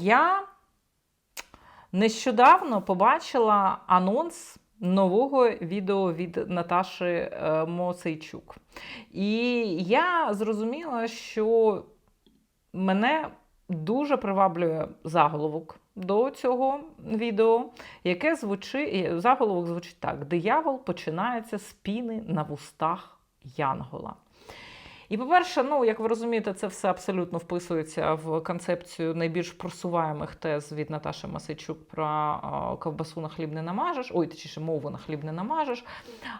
я нещодавно побачила анонс нового відео від Наташі е, Моцейчук. І я зрозуміла, що мене дуже приваблює заголовок до цього відео, яке звучить, заголовок звучить так: Диявол починається з піни на вустах Янгола. І, по-перше, ну, як ви розумієте, це все абсолютно вписується в концепцію найбільш просуваємих тез від Наташі Масичук про ковбасу на хліб не намажеш, ой, точніше, мову на хліб не намажеш.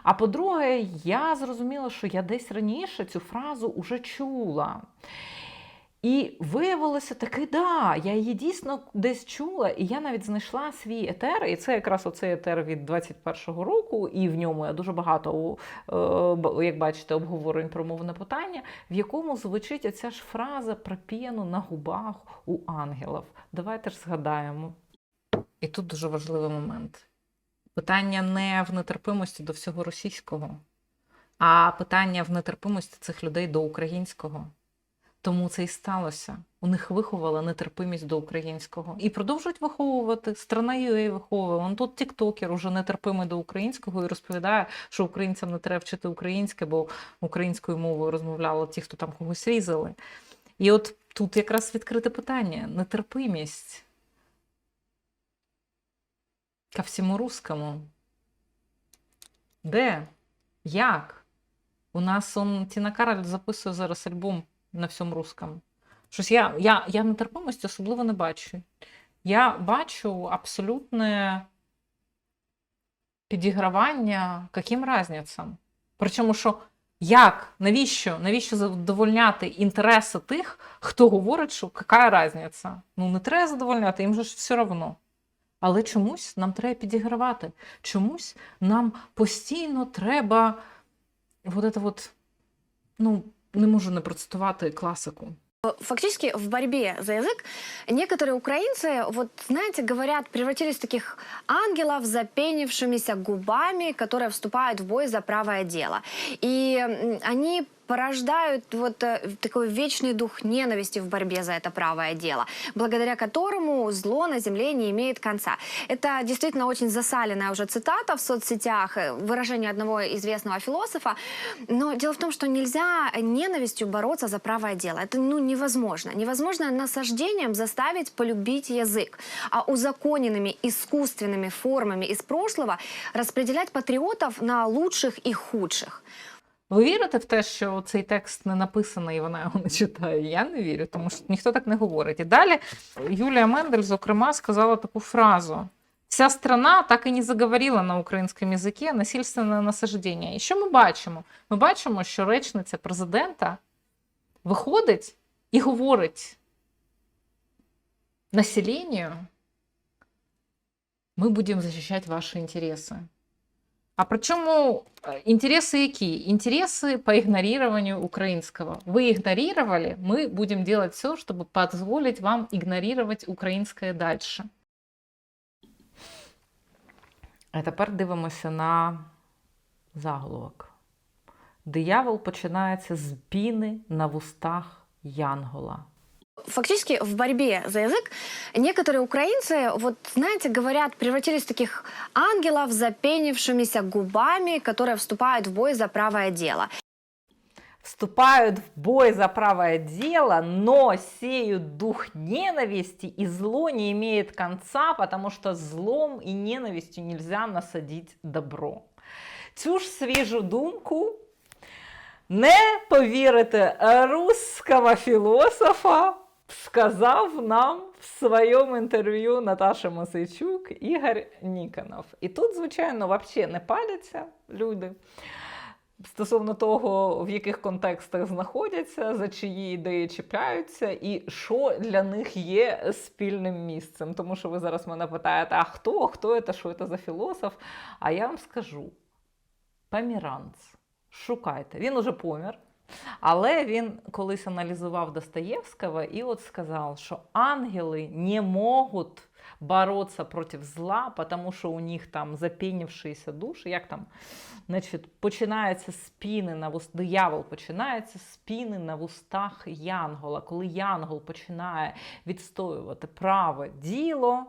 А по-друге, я зрозуміла, що я десь раніше цю фразу уже чула. І виявилося таки, да, я її дійсно десь чула, і я навіть знайшла свій етер, і це якраз оцей етер від 21-го року, і в ньому я дуже багато, е, як бачите, обговорень про мовне питання, в якому звучить оця ж фраза про п'яну на губах у ангелів. Давайте ж згадаємо. І тут дуже важливий момент. Питання не в нетерпимості до всього російського, а питання в нетерпимості цих людей до українського. Тому це і сталося. У них виховала нетерпимість до українського. І продовжують виховувати. Страна UA виховує. Он тут тіктокер уже нетерпимий до українського і розповідає, що українцям не треба вчити українське, бо українською мовою розмовляли ті, хто там когось різали. І от тут якраз відкрите питання: нетерпимість ко всьому русскому. Де? Як? У нас он Тіна Кароль записує зараз альбом на всьому русскому. Щось я, я, я нетерпимості особливо не бачу. Я бачу абсолютне підігравання яким разницям. Причому, що як, навіщо, навіщо задовольняти інтереси тих, хто говорить, що яка різниця? Ну, не треба задовольняти, їм же ж все одно. Але чомусь нам треба підігравати. Чомусь нам постійно треба вот это вот, ну, не можу не процитувати класику. Фактически в борьбе за язык некоторые украинцы, вот знаете, говорят, превратились в таких ангелов с запенившимися губами, которые вступают в бой за правое дело. И м, они порождают вот э, такой вечный дух ненависти в борьбе за это правое дело, благодаря которому зло на земле не имеет конца. Это действительно очень засаленная уже цитата в соцсетях, э, выражение одного известного философа. Но дело в том, что нельзя ненавистью бороться за правое дело. Это ну, невозможно. Невозможно насаждением заставить полюбить язык. А узаконенными искусственными формами из прошлого распределять патриотов на лучших и худших. Ви вірите в те, що цей текст не написаний і вона його не читає? Я не вірю, тому що ніхто так не говорить. І далі Юлія Мендель, зокрема, сказала таку фразу: Вся страна так і не заговорила на українському язикі насильственне насаждення. І що ми бачимо? Ми бачимо, що речниця президента виходить і говорить населенню, ми будемо захищати ваші інтереси. А причому э, интересы какие? Интересы по игнорированию украинского. Вы игнорировали, мы будем делать все, чтобы позволить вам игнорировать українське дальше. А тепер дивимося на заголовок. Диявол починається з піни на вустах Янгола. Фактически в борьбе за язык некоторые украинцы, вот знаете, говорят, превратились в таких ангелов с запенившимися губами, которые вступают в бой за правое дело. Вступают в бой за правое дело, но сеют дух ненависти, и зло не имеет конца, потому что злом и ненавистью нельзя насадить добро. Цю ж свіжу думку не повірите русского філософа Сказав нам в своєму інтерв'ю Наташа Мосейчук Ігор Ніконов. І тут, звичайно, взагалі не паляться люди стосовно того, в яких контекстах знаходяться, за чиї ідеї чіпляються, і що для них є спільним місцем. Тому що ви зараз мене питаєте, а хто, хто це, що це за філософ? А я вам скажу: Поміранц. Шукайте. Він уже помер. Але він колись аналізував Достоєвського і от сказав, що ангели не можуть бороться против зла, потому що у них там запінівшися душі, як там, значить, починається спіни на вуст, диявол починається спіни на вустах Янгола. Коли Янгол починає відстоювати праве діло,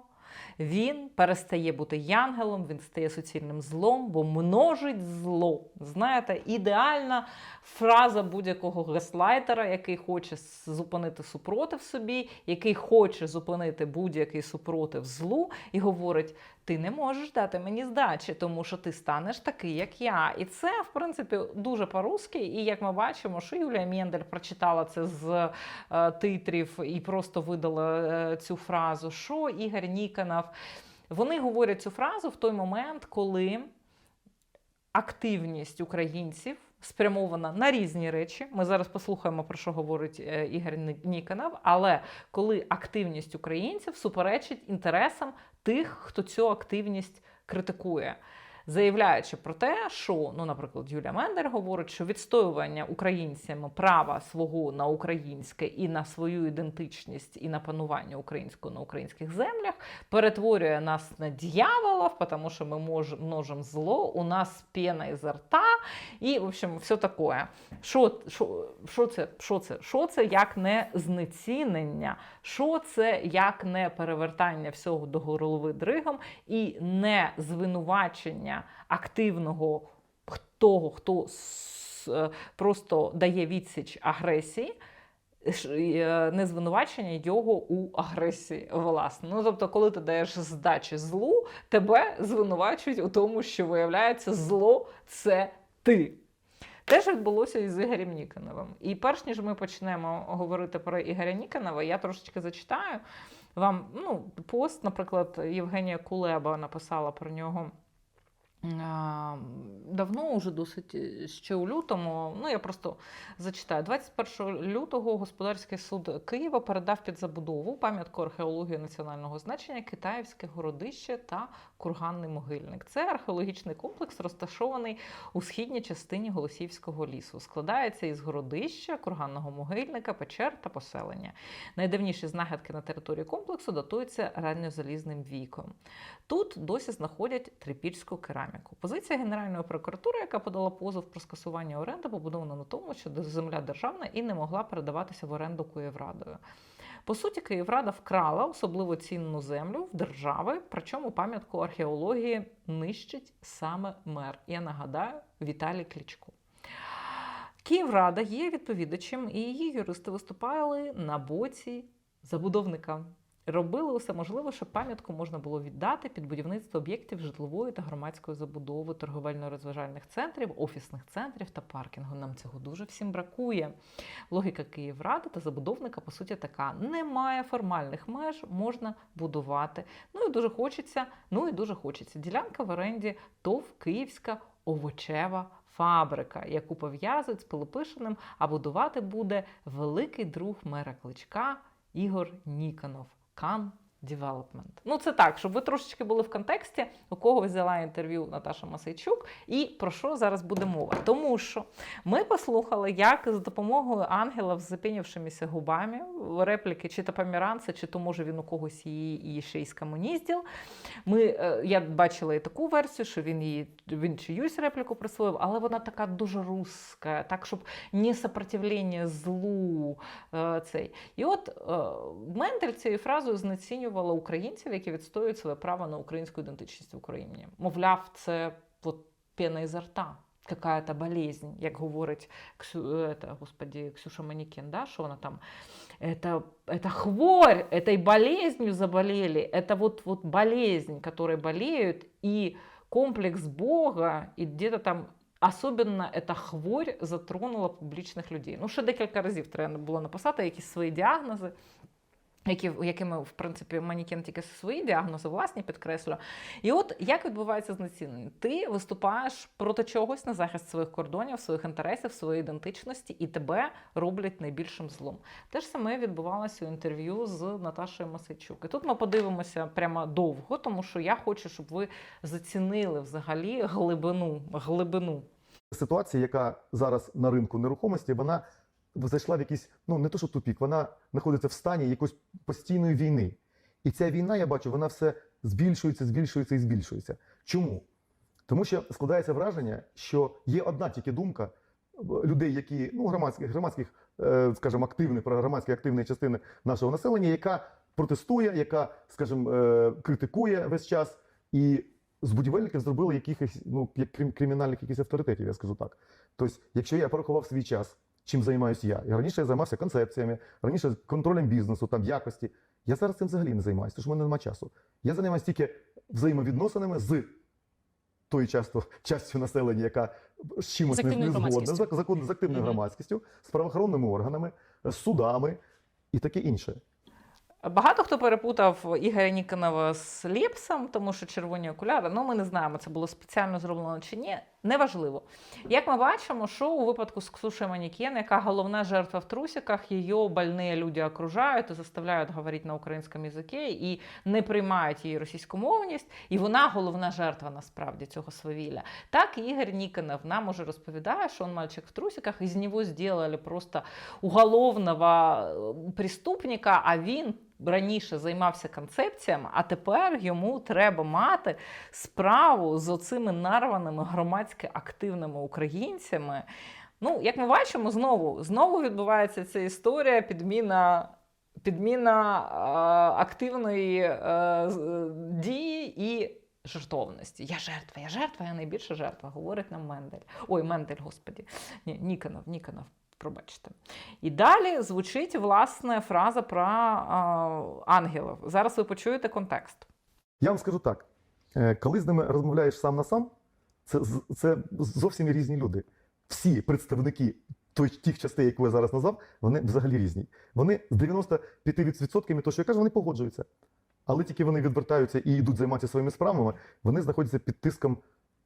він перестає бути янгелом, він стає суцільним злом, бо множить зло. Знаєте, ідеальна фраза будь-якого геслайтера, який хоче зупинити супротив собі, який хоче зупинити будь-який супротив злу, і говорить: ти не можеш дати мені здачі, тому що ти станеш такий, як я. І це, в принципі, дуже по-русски. І як ми бачимо, що Юлія Мендель прочитала це з е, титрів і просто видала е, цю фразу, що Ігор Ніконов. Вони говорять цю фразу в той момент, коли активність українців спрямована на різні речі. Ми зараз послухаємо, про що говорить е, Ігор Ніканав. Але коли активність українців суперечить інтересам тих, хто цю активність критикує. Заявляючи про те, що, ну, наприклад, Юлія Мендель говорить, що відстоювання українцями права свого на українське і на свою ідентичність, і на панування українського на українських землях перетворює нас на дьяволов, тому що ми мож, множимо зло, у нас пена ізо рта, і, в общем, все таке. Що, що, що, це, що це? Що це як не знецінення? Що це як не перевертання всього до голови дригом і не звинувачення активного того, хто е, просто дає відсіч агресії? е, не звинувачення його у агресії, власне. Ну тобто, коли ти даєш здачі злу, тебе звинувачують у тому, що виявляється, зло це ти. Теж відбулося і з Ігорем Ніконовим. І перш ніж ми почнемо говорити про Ігоря Ніконова, я трошечки зачитаю вам ну, пост, наприклад, Євгенія Кулеба написала про нього. Давно, уже досить ще у лютому. Ну, я просто зачитаю. 21 лютого господарський суд Києва передав під забудову пам'ятку археології національного значення Китаївське городище та курганний могильник. Це археологічний комплекс, розташований у східній частині Голосіївського лісу. Складається із городища, курганного могильника, печер та поселення. Найдавніші знахідки на території комплексу датуються ранньозалізним віком. Тут досі знаходять трипільську кераміку. Позиція Генеральної прокуратури, яка подала позов про скасування оренди, побудована на тому, що земля державна і не могла передаватися в оренду Київрадою. По суті, Київрада вкрала особливо цінну землю в держави, причому пам'ятку археології нищить саме мер. Я нагадаю, Віталій Кличко. Київрада є відповідачем, і її юристи виступали на боці забудовника. Робили усе можливе, щоб пам'ятку можна було віддати під будівництво об'єктів житлової та громадської забудови, торговельно-розважальних центрів, офісних центрів та паркінгу. Нам цього дуже всім бракує. Логіка Київради та забудовника, по суті, така: немає формальних меж, можна будувати. Ну і дуже хочеться, ну і дуже хочеться. Ділянка в оренді ТОВ Київська овочева фабрика, яку пов'язують з Пилипишиним, а будувати буде великий друг мера Кличка Ігор Ніконов. come. Development. Ну, це так, щоб ви трошечки були в контексті, у кого взяла інтерв'ю Наташа Масейчук, і про що зараз буде мова. Тому що ми послухали, як за допомогою ангела з запінявшимися губами репліки, чи то поміранця, чи то може він у когось її і ще й скомуніздів. Ми, е, я бачила і таку версію, що він її він чиюсь репліку присвоїв, але вона така дуже русська, так, щоб не сопротивлення злу. е, Цей. І от е, Мендель цією фразою знецінювала українців, які відстоюють своє право на українську ідентичність в Україні. Мовляв, це от, пена ізо рта. Какая-то болезнь, як говорить Ксю, это, господи, Ксюша Манікін, да, що вона там это, это хворь, этой болезнью заболели, это вот, вот болезнь, которой болеют, и комплекс Бога, и где-то там особенно эта хворь затронула публічних людей. Ну, ще декілька разів треба було написати якісь свої діагнози. Які, якими, в принципі, Манікен тільки свої діагнози власні підкреслює. І от як відбувається знецінення? Ти виступаєш проти чогось на захист своїх кордонів, своїх інтересів, своєї ідентичності, і тебе роблять найбільшим злом. Те ж саме відбувалося у інтерв'ю з Наташою Масичук. І тут ми подивимося прямо довго, тому що я хочу, щоб ви зацінили взагалі глибину, глибину Ситуація, яка зараз на ринку нерухомості, вона зайшла в якийсь, ну не то, що тупік, вона знаходиться в стані якоїсь постійної війни. І ця війна, я бачу, вона все збільшується, збільшується і збільшується. Чому? Тому що складається враження, що є одна тільки думка е, людей, які ну громадських, громадських, е, скажімо, активних, громадської активної частини нашого населення, яка протестує, яка, скажімо, е, критикує весь час, і з будівельників зробили якихось ну як крим- кримінальних якісь авторитетів, я скажу так. Тобто, якщо я порахував свій час, чим займаюся я, і раніше я займався концепціями, раніше контролем бізнесу, там якості. Я зараз цим взагалі не займаюся, тому що в мене немає часу. Я займаюся тільки взаємовідносинами з тою часто, частю населення, яка з чимось не, не згодна, громадськістю. з, з активною громадськістю, з правоохоронними органами, з судами і таке інше. Багато хто перепутав Ігоря Ніконова з Лєпсом, тому що червоні окуляри. Ну, ми не знаємо, це було спеціально зроблено чи ні. Неважливо. Як ми бачимо, що у випадку з Ксушею Манікєн, яка головна жертва в трусиках, її больні люди окружають і заставляють говорити на українському язикі і не приймають її російськомовність, і вона головна жертва насправді цього свавілля. Так Ігор Ніконов нам уже розповідає, що він мальчик в трусиках, і з нього зробили просто уголовного е, преступника, а він раніше займався концепціями, а тепер йому треба мати справу з оцими нарваними громадськи активними українцями. Ну, як ми бачимо, знову, знову відбувається ця історія підміна. Підміна е, активної е, дії і жертовності. Я жертва, я жертва, я найбільша жертва, говорить нам Мендель. Ой, Мендель, господі. Ні, Ніконов, Ніконов, пробачте. І далі звучить власне фраза про а, ангелів. Зараз ви почуєте контекст. Я вам скажу так: е, коли з ними розмовляєш сам на сам, це, це зовсім різні люди. Всі представники тих частей, які я зараз назвав, вони взагалі різні. Вони з 95% того, що я кажу, вони погоджуються. Але тільки вони відвертаються і йдуть займатися своїми справами, вони знаходяться під тиском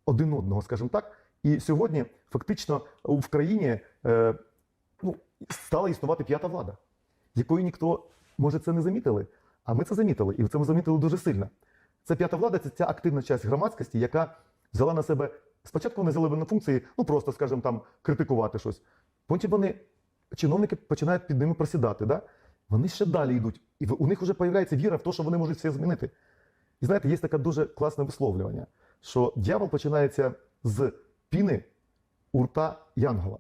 один одного, скажімо так. І сьогодні фактично в країні е, стала існувати п'ята влада, якої ніхто, може, це не замітили, а ми це замітили, і це ми замітили дуже сильно. Це п'ята влада, це ця активна часть громадськості, яка взяла на себе. Спочатку вони взяли на функції, ну просто, скажімо, там критикувати щось. Потім вони, чиновники починають під ними просідати. Да? Вони ще далі йдуть. І у них вже з'являється віра в те, що вони можуть все змінити. І знаєте, є таке дуже класне висловлювання, що дьявол починається з піни у рта Янгола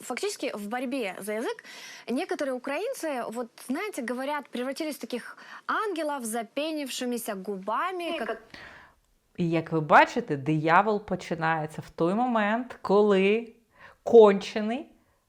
Фактически в борьбе за язык некоторые украинцы, вот знаете, говорят, превратились в таких ангелов с запенившимися губами, как І як ви бачите, диявол починається в той момент, коли кончений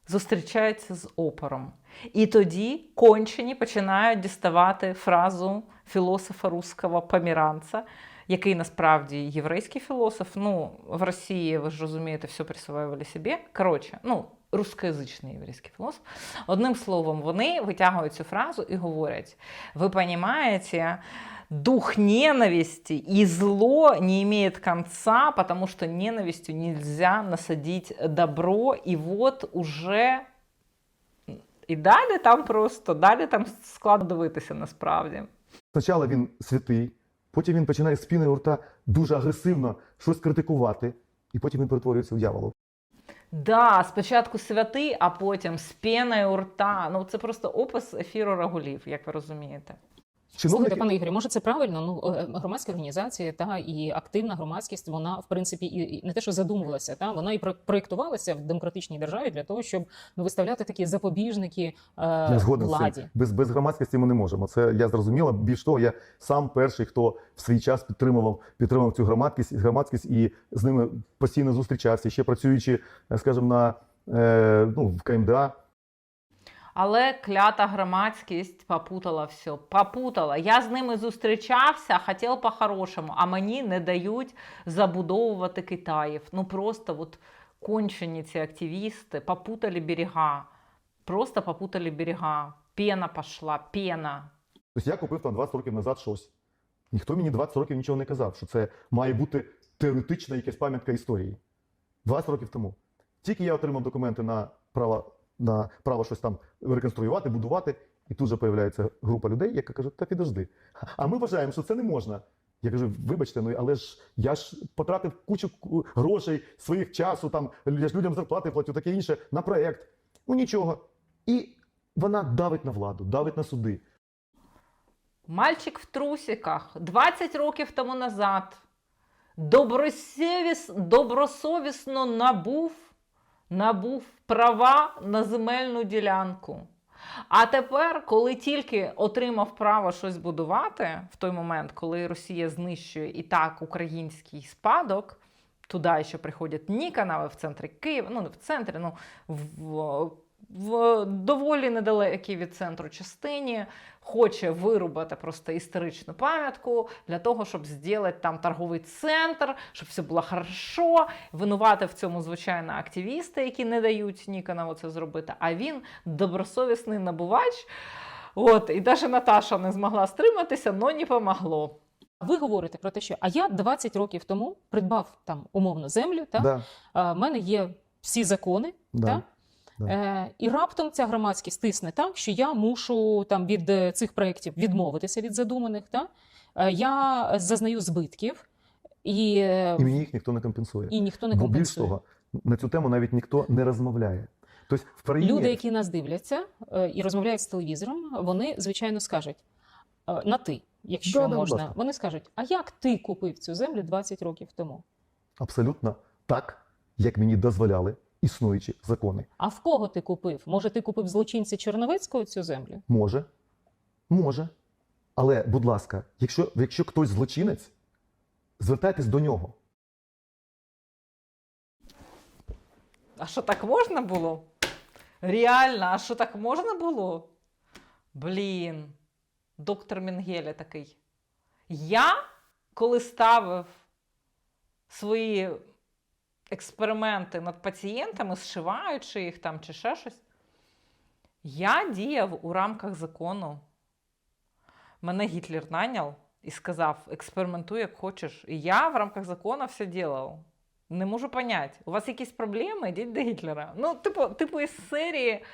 зустрічається з опором. І тоді кончені починають діставати фразу філософа руського поміранця, який насправді єврейський філософ. Ну, в Росії, ви ж розумієте, все присвоювали собі. Коротше, ну, рускоязичний єврейський філософ. Одним словом, вони витягують цю фразу і говорять: ви розумієте, дух ненависти и зло не имеет конца, потому что ненавистью нельзя насадить добро. И вот уже і далі там просто, далі там складно дивитися насправді. Спочатку він святий, потім він починає з піни рта дуже агресивно щось критикувати, і потім він перетворюється в дьявола. Да, спочатку святий, а потім з піною у рта. Ну це просто опис ефіру рагулів, як ви розумієте. Слухайте, пане Ігорі, може це правильно? Ну е, громадські організації та і активна громадськість, вона в принципі і, не те, що задумувалася, та вона і про- проєктувалася в демократичній державі для того, щоб ну, виставляти такі запобіжники е, Я згоден владі. Без, без громадськості ми не можемо. Це я зрозуміла. Більш того, я сам перший, хто в свій час підтримував, підтримував цю громадськість, громадськість і з ними постійно зустрічався, ще працюючи, е, скажімо, на е, ну, в КМДА. Але клята громадськість попутала все. Попутала. Я з ними зустрічався, хотів по-хорошому, а мені не дають забудовувати Китаїв. Ну просто от кончені ці активісти попутали берега. Просто попутали берега. Пена пішла, пена. Тобто я купив там 20 років назад щось. Ніхто мені 20 років нічого не казав, що це має бути теоретична якась пам'ятка історії. 20 років тому. Тільки я отримав документи на право, на право щось там реконструювати, будувати, і тут же появляється група людей, яка каже, та підожди. А ми вважаємо, що це не можна. Я кажу, вибачте, ну але ж я ж потратив кучу грошей, своїх часу, там я ж людям зарплати платю, таке інше, на проект. Ну нічого. І вона давить на владу, давить на суди. Мальчик в трусиках 20 років тому назад добросовіс, добросовісно набув, набув права на земельну ділянку. А тепер, коли тільки отримав право щось будувати, в той момент, коли Росія знищує і так український спадок, туди ще приходять ні канави в центрі Києва, ну не в центрі, ну в, в доволі недалекій від центру частині, хоче вирубати просто історичну пам'ятку для того, щоб зробити там торговий центр, щоб все було хорошо. Винувати в цьому, звичайно, активісти, які не дають Ніконову це зробити. А він добросовісний набувач. От, і навіть Наташа не змогла стриматися, але не помогло. Ви говорите про те, що а я 20 років тому придбав там умовно землю. Та Да, а, в мене є всі закони. да. Та? Да. Е, і раптом ця громадськість стисне так, що я мушу там від е, цих проєктів відмовитися від задуманих. Та? Е, я зазнаю збитків, і, е, І мені їх ніхто не компенсує. і ніхто не Бо більш того, на цю тему навіть ніхто не розмовляє. Тобто в країні Люди, які нас дивляться е, і розмовляють з телевізором, вони звичайно скажуть на ти, якщо Да, да, можна. ласка. Вони скажуть: а як ти купив цю землю 20 років тому? абсолютно так, як мені дозволяли існуючі закони. А в кого ти купив? Може, ти купив злочинця Черновецького цю землю? Може, може. Але, будь ласка, якщо, якщо хтось злочинець, звертайтесь до нього. А що так можна було? Реально, а що так можна було? Блін, доктор Мінгеля такий. Я, коли ставив свої експерименти над пацієнтами, зшиваючи їх там чи ще щось, я діяв у рамках закону. Мене Гітлер наняв і сказав: експериментуй як хочеш. І я в рамках закону все ділав. Не можу понять. У вас якісь проблеми? Йдіть до Гітлера. Ну, типу, типу із серії.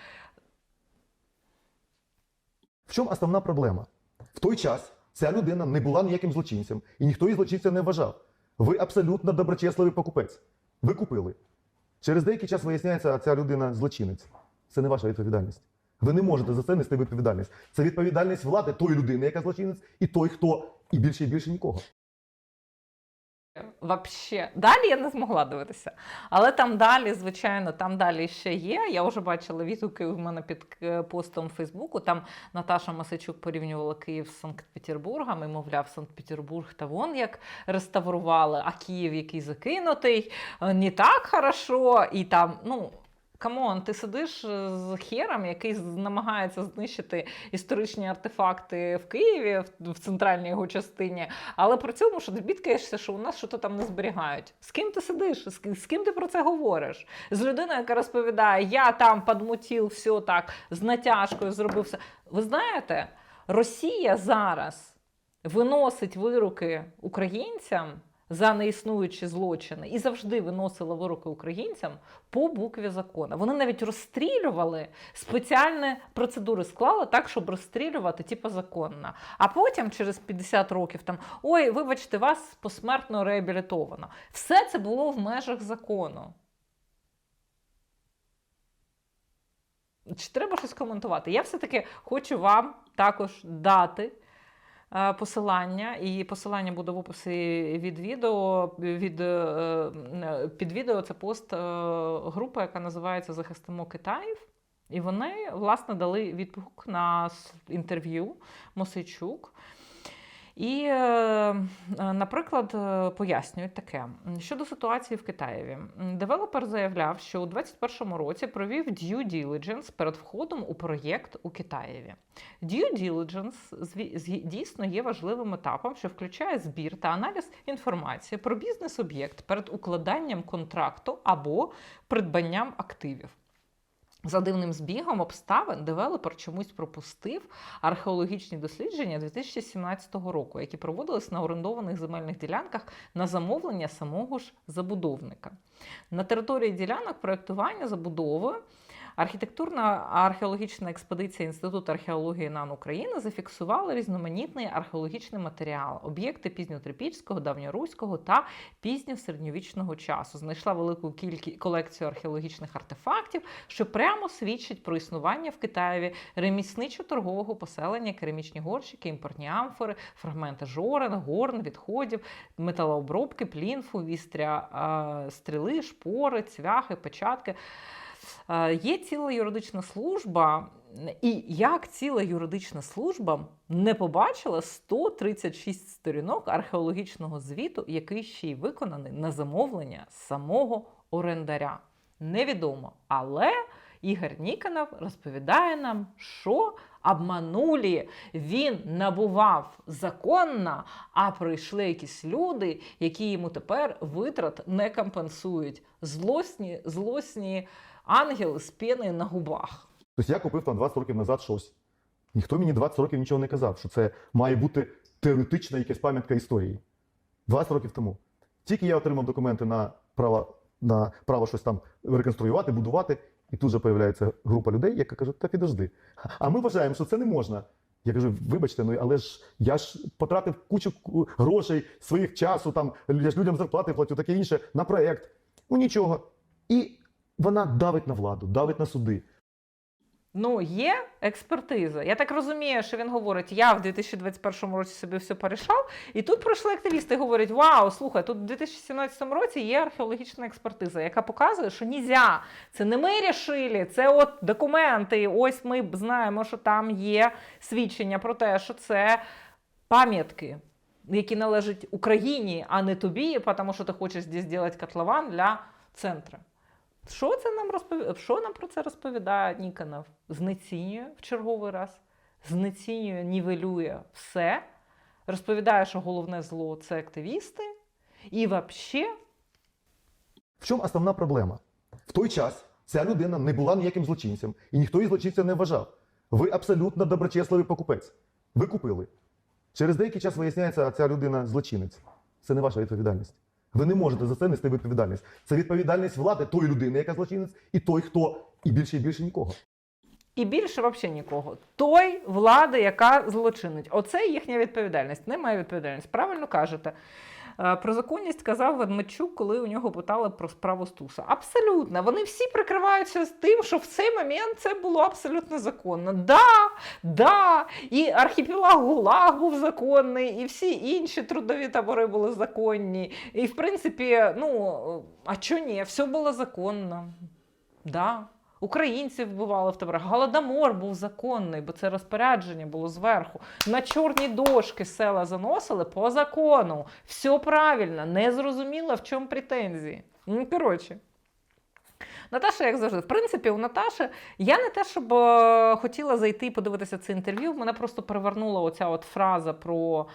В чому основна проблема? В той час ця людина не була ніяким злочинцем, і ніхто її злочинцем не вважав. Ви абсолютно доброчесливий покупець. Ви купили. Через деякий час виясняється, ця людина злочинець. Це не ваша відповідальність. Ви не можете за це нести відповідальність. Це відповідальність влади тої людини, яка злочинець, і той, хто, і більше і більше нікого. Вообще. Далі я не змогла дивитися. Але там далі, звичайно, там далі ще є. Я вже бачила відгуки в мене під е, постом Фейсбуку. Там Наташа Масичук порівнювала Київ з Санкт-Петербургом і, мовляв, Санкт-Петербург та вон як реставрували, а Київ який закинутий, е, не так хорошо. І там, ну. Камон, ти сидиш е, з хером, який намагається знищити історичні артефакти в Києві, в, центральній його частині, але при цьому що ти бідкаєшся, що у нас щось там не зберігають. З ким ти сидиш? З ким ти про це говориш? З людиною, яка розповідає, я там подмутів, все так, з натяжкою зробив все. Ви знаєте, Росія зараз виносить вироки українцям. За неіснуючі злочини і завжди виносила вироки українцям по букві закону. Вони навіть розстрілювали спеціальні процедури склали так, щоб розстрілювати, типу, законно. А потім, через 50 років, там ой, вибачте, вас посмертно реабілітовано. Все це було в межах закону. Чи треба щось коментувати? Я все-таки хочу вам також дати посилання, і посилання буде в описі від відео. Від, е, е, під відео це пост е, групи, яка називається Захистимо Китаїв. І вони, власне, дали відгук на інтерв'ю Мосейчук. І, е, наприклад, е, пояснюють таке щодо ситуації в Китаєві. Девелопер заявляв, що у 2021 році провів due diligence перед входом у проєкт у Китаєві. Due diligence дійсно є важливим етапом, що включає збір та аналіз інформації про бізнес-об'єкт перед укладанням контракту або придбанням активів. За дивним збігом обставин девелопер чомусь пропустив археологічні дослідження 2017 року, які проводились на орендованих земельних ділянках на замовлення самого ж забудовника. На території ділянок проєктування забудови Архітектурна археологічна експедиція Інституту археології НАН України зафіксувала різноманітний археологічний матеріал, об'єкти пізньотрипільського, давньоруського та пізньосередньовічного часу. Знайшла велику кількість колекцію археологічних артефактів, що прямо свідчить про існування в Китаєві ремісничо-торгового поселення, керамічні горщики, імпортні амфори, фрагменти жорен, горн, відходів, металообробки, плінфу, вістря стріли, шпори, цвяхи, печатки. Е, Є ціла юридична служба, і як ціла юридична служба не побачила 136 сторінок археологічного звіту, який ще й виконаний на замовлення самого орендаря. Невідомо. Але Ігор Ніконов розповідає нам, що обманулі він набував законно, а прийшли якісь люди, які йому тепер витрат не компенсують. Злосні, злосні ангели з піною на губах. Тобто я купив там 20 років назад щось. Ніхто мені 20 років нічого не казав, що це має бути теоретична якась пам'ятка історії. 20 років тому. Тільки я отримав документи на право, на право щось там реконструювати, будувати, і тут же появляється група людей, яка каже, та підожди. А ми вважаємо, що це не можна. Я кажу, вибачте, ну але ж я ж потратив кучу грошей, своїх часу, там я ж людям зарплати платю, таке інше, на проект. Ну нічого. І вона давить на владу, давить на суди. Ну, є експертиза. Я так розумію, що він говорить: я в 2021 році собі все порішав. І тут прийшли активісти і говорять: Вау, слухай, тут в 2017 році є археологічна експертиза, яка показує, що нельзя. Це не ми рішили, це от документи. Ось ми знаємо, що там є свідчення про те, що це пам'ятки. Які належать Україні, а не тобі, тому що ти хочеш зробити котлован для центру. Що це нам розповідає? Що нам про це розповідає Ніконов? Знецінює в черговий раз, знецінює, нівелює все. Розповідає, що головне зло це активісти. І взагалі, В чому основна проблема? В той час ця людина не була ніяким злочинцем, і ніхто її злочинцем не вважав. Ви абсолютно доброчесливий покупець. Ви купили. Через деякий час виясняється, ця людина злочинець. Це не ваша відповідальність. Ви не можете за це нести відповідальність. Це відповідальність влади тої людини, яка злочинець, і той, хто і більше і більше нікого. і більше взагалі нікого. Той влади, яка злочинить. Оце їхня відповідальність. Немає відповідальності. Правильно кажете. Е, Про законність казав Ведмедчук, коли у нього питали про справу Стуса. Абсолютно, вони всі прикриваються з тим, що в цей момент це було абсолютно законно. Да, да, і архіпелаг ГУЛАГ був законний, і всі інші трудові табори були законні. І в принципі, ну а чого ні, все було законно. Да. Українців вбивали в таборах. Голодомор був законний, бо це розпорядження було зверху. На чорні дошки села заносили по закону. Все правильно, не зрозуміло, в чому претензії. Ну, коротше. Наташа, як завжди, в принципі, у Наташі я не те, щоб е, хотіла зайти і подивитися це інтерв'ю. Мене просто привернула оця от фраза про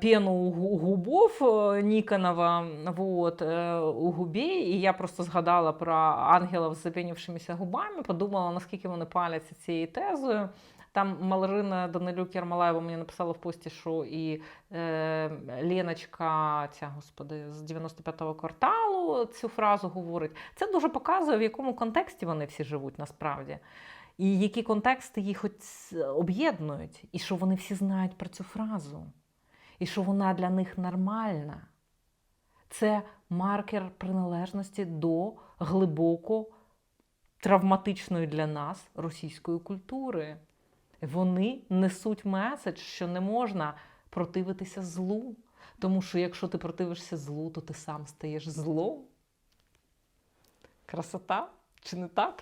пену губов е, Ніконова вот, е, у губі. І я просто згадала про ангелів з запінівшимися губами, подумала, наскільки вони паляться цією тезою. Там Малерина Данилюк Ярмолаєва мені написала в пості, що і е, Леночка, ця господи, з 95-го кварталу цю фразу говорить. Це дуже показує, в якому контексті вони всі живуть насправді. І які контексти їх об'єднують, і що вони всі знають про цю фразу, і що вона для них нормальна. Це маркер приналежності до глибоко травматичної для нас російської культури. Вони несуть меседж, що не можна противитися злу. Тому що якщо ти противишся злу, то ти сам стаєш злом. Красота? Чи не так?